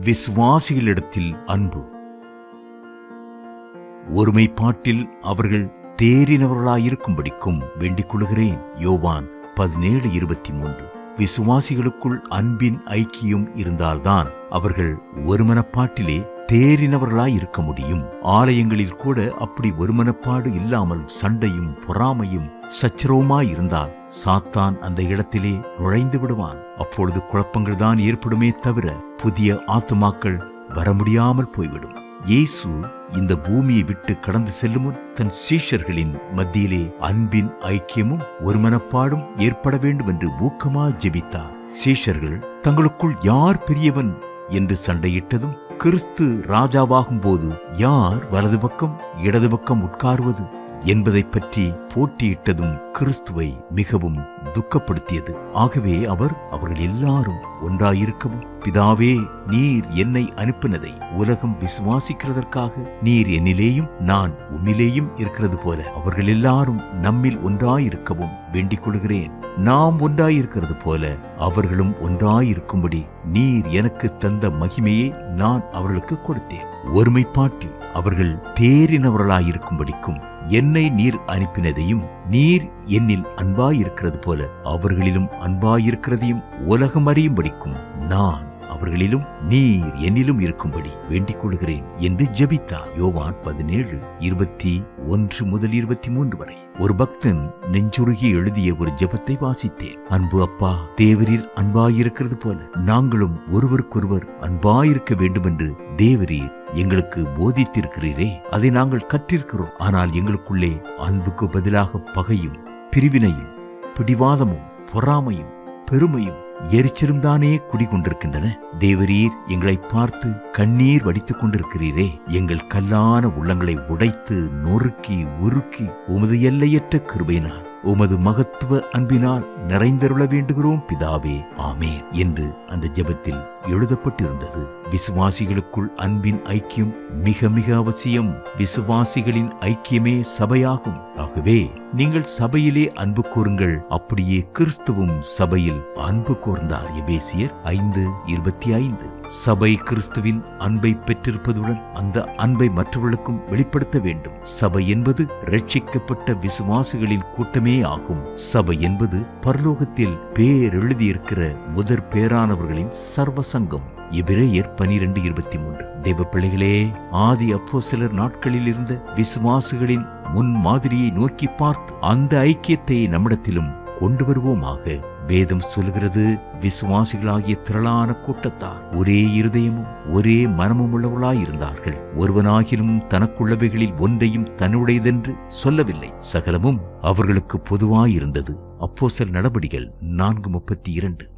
விசுவாசிகளிடத்தில் அன்பு. ஒருமைப்பாட்டில் அவர்கள் தேறினவர்களாயிருக்கும்படிக்கும் வேண்டிக் கொள்கிறேன். யோவான் பதினேழு இருபத்தி மூன்று விசுவாசிகளுக்குள் அன்பின் ஐக்கியம் இருந்தால்தான் அவர்கள் ஒருமனப்பாட்டிலே தேறினவர்களாய் இருக்க முடியும். ஆலயங்களில் கூட அப்படி ஒருமனப்பாடு இல்லாமல் சண்டையும் பொறாமையும் சச்சரவுமாய் இருந்தால் சாத்தான் அந்த இடத்திலே நுழைந்து விடுவான். அப்பொழுது குழப்பங்கள் தான் ஏற்படுமே தவிர புதிய ஆத்துமாக்கள் வர முடியாமல் போய்விடும். இயேசு இந்த பூமியை விட்டு கடந்து செல்லும் முன் தன் சீஷர்களின் மத்தியிலே அன்பின் ஐக்கியமும் ஒருமனப்பாடும் ஏற்பட வேண்டும் என்று ஊக்கமா ஜெபித்தார். சீஷர்கள் தங்களுக்குள் யார் பெரியவன் என்று சண்டையிட்டதும் கிறிஸ்து ராஜாவாகும் போது யார் வலது பக்கம் இடது பக்கம் உட்காருவது? என்பதை பற்றி போட்டியிட்டதும் கிறிஸ்துவை மிகவும் துக்கப்படுத்தியது. ஆகவே அவர் அவர்கள் எல்லாரும் ஒன்றாயிருக்கவும் பிதாவே நீர் என்னை அனுப்பினதை உலகம் விசுவாசிக்கிறதற்காக நீர் என்னிலேயும் நான் உன்னிலேயும் இருக்கிறது போல அவர்கள் எல்லாரும் நம்மில் ஒன்றாயிருக்கவும் வேண்டிக் கொள்கிறேன். நாம் ஒன்றாயிருக்கிறது போல அவர்களும் ஒன்றாயிருக்கும்படி நீர் எனக்கு தந்த மகிமையை நான் அவர்களுக்கு கொடுத்தேன். ஒருமைப்பாட்டில் அவர்கள் தேறினவர்களாயிருக்கும்படிக்கும் என்னை நீர் அனுப்பினதையும் நீர் என்னில் அன்பாயிருக்கிறது போல அவர்களிலும் அன்பாயிருக்கிறதையும் உலகம் அறியும்படிக்கும் நான் அவர்களிலும் நீர் என்னிலும் இருக்கும்படி வேண்டிக் கொள்கிறேன் என்று ஜெபித்தார். யோவான் பதினேழு இருபத்தி ஒன்று முதல் இருபத்தி மூன்று வரை. ஒரு பக்தன் நெஞ்சுருகி எழுதிய ஒரு ஜெபத்தை வாசித்தேன். அன்பு அப்பா தேவரீர் அன்பாயிருக்கிறது போல நாங்களும் ஒருவருக்கொருவர் அன்பாயிருக்க வேண்டும் என்று தேவரீர் எங்களுக்கு போதித்திருக்கிறீரே. அதை நாங்கள் கற்றிருக்கிறோம். ஆனால் எங்களுக்குள்ளே அன்புக்கு பதிலாக பகையும் பிரிவினையும் பிடிவாதமும் பொறாமையும் பெருமையும் எரிச்சலும் தானே குடிகொண்டிருக்கின்றன? தேவரீர் எங்களை பார்த்து கண்ணீர் வடித்துக் கொண்டிருக்கிறீரே. எங்கள் கல்லான உள்ளங்களை உடைத்து நொறுக்கி உருக்கி உமது எல்லையற்ற கிருபையினால் உமது மகத்துவ அன்பினால் நிறைந்தருள வேண்டுகிறோம் பிதாவே. ஆமே என்று அந்த ஜெபத்தில் எழுதப்பட்டிருந்தது. விசுவாசிகளுக்குள் அன்பின் ஐக்கியம் மிக மிக அவசியம். விசுவாசிகளின் ஐக்கியமே சபையாகும். ஆகவே நீங்கள் சபையிலே அன்பு கூறுங்கள். அப்படியே கிறிஸ்துவும் சபையில் அன்பு கூர்ந்தார். எபேசியர் ஐந்து இருபத்தி ஐந்து. சபை கிறிஸ்துவின் அன்பை பெற்றிருப்பதுடன் அந்த அன்பை மற்றவர்களுக்கும் வெளிப்படுத்த வேண்டும். சபை என்பது ரட்சிக்கப்பட்ட விசுவாசிகளின் கூட்டமே ஆகும். சபை என்பது பரலோகத்தில் பேர் எழுதியிருக்கிற முதற் பேரானவர்களின் சர்வச சங்கம் எபிரேயர் பனிரெண்டு இருபத்தி மூன்று தெய்வ பிள்ளைகளே ஆதி அப்போ சிலர் நாட்களில் இருந்த விசுவாசிகளின் முன் மாதிரியை நோக்கி பார்த்து அந்த ஐக்கியத்தை நம்மிடத்திலும் கொண்டு வருவோமாக. வேதம் சொல்கிறது விசுவாசிகளாகிய திரளான கூட்டத்தார் ஒரே இருதயமும் ஒரே மனமும் உள்ளவர்களாயிருந்தார்கள். ஒருவனாகிலும் தனக்குள்ளவைகளில் ஒன்றையும் தன்னுடையதென்று சொல்லவில்லை. சகலமும் அவர்களுக்கு பொதுவாயிருந்தது. அப்போ சில நடபடிகள் நான்கு முப்பத்தி இரண்டு.